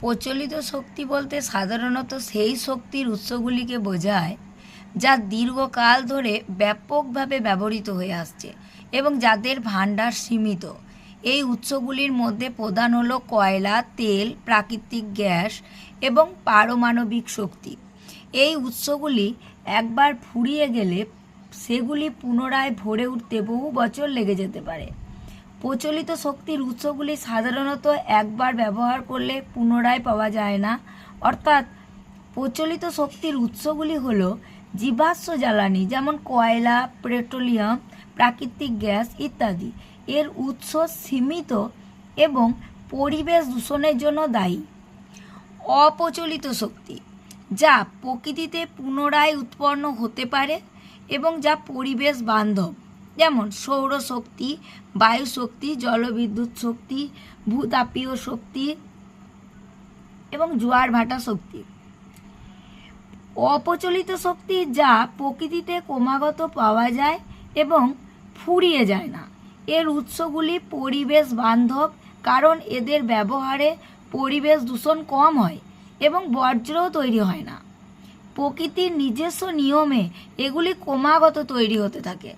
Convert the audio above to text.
প্রচলিত শক্তি বলতে সাধারণত সেই শক্তির উৎসগুলিকে বোঝায় যা দীর্ঘকাল ধরে ব্যাপকভাবে ব্যবহৃত হয়ে আসছে এবং যাদের ভাণ্ডার সীমিত। এই উৎসগুলির মধ্যে প্রধান হলো কয়লা, তেল, প্রাকৃতিক গ্যাস এবং পারমাণবিক শক্তি। এই উৎসগুলি একবার ফুরিয়ে গেলে সেগুলি পুনরায় ভরে উঠতে বহু বছর লেগে যেতে পারে। প্রচলিত শক্তির উৎসগুলি সাধারণত একবার ব্যবহার করলে পুনরায় পাওয়া যায় না। অর্থাৎ প্রচলিত শক্তির উৎসগুলি হল জীবাশ্ম জ্বালানি, যেমন কয়লা, পেট্রোলিয়াম, প্রাকৃতিক গ্যাস ইত্যাদি। এর উৎস সীমিত এবং পরিবেশ দূষণের জন্য দায়ী। অপ্রচলিত শক্তি, যা প্রকৃতিতে পুনরায় উৎপন্ন হতে পারে এবং যা পরিবেশ বান্ধব। যেমন সৌরশক্তি বায়ু শক্তি জলবিদ্যুৎ শক্তি, ভূতাপীয় শক্তি এবং জোয়ার ভাটা শক্তি। অপ্রচলিত শক্তি যা প্রকৃতিতে ক্রমাগত পাওয়া যায় এবং ফুরিয়ে যায় না। এর উৎসগুলি পরিবেশ বান্ধব, কারণ এদের ব্যবহারে পরিবেশ দূষণ কম হয় এবং বর্জ্যও তৈরি হয় না। প্রকৃতির নিজস্ব নিয়মে এগুলি ক্রমাগত তৈরি হতে থাকে।